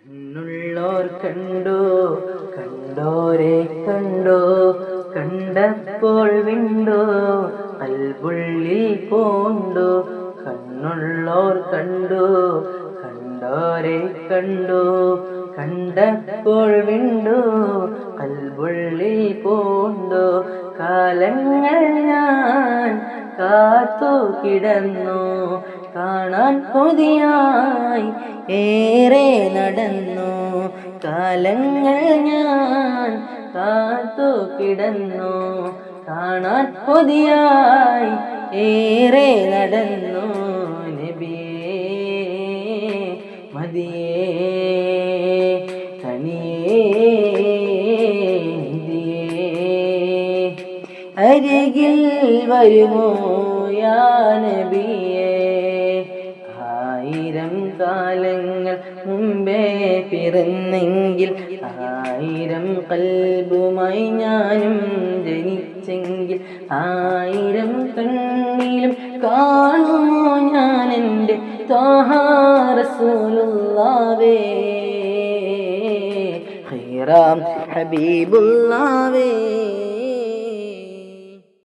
കണ്ണുള്ളോർ കണ്ടു കണ്ടോരെ കണ്ടു കണ്ടപ്പോൾ വിണ്ടു അൽബുള്ളിൽ പോണ്ടു കണ്ണുള്ളോർ കണ്ടു കണ്ടോരെ കണ്ടു കണ്ടപ്പോൾ വിണ്ടു അൽബുള്ളിൽ പോണ്ടു കാലങ്ങൾ കാത്തു കിടന്നു കാണാൻ കൊതിയായി ഏറെ നടന്നു. കാലങ്ങൾ ഞാൻ കാത്തു കിടന്നു കാണാൻ കൊതിയായി ഏറെ നടന്നു. നബിയേ മതിയേ. അരികിൽ വരുമോ യാ നബിയേ? ആയിരം കാലങ്ങൾ മുമ്പേ പിറന്നെങ്കിൽ ആയിരം കൽബുമായി ഞാനും ജനിച്ചെങ്കിൽ ആയിരം കണ്ണിലും കാണുമോ ഞാൻ എന്റെ ഖൈറാം ഹബീബുള്ളാവേ.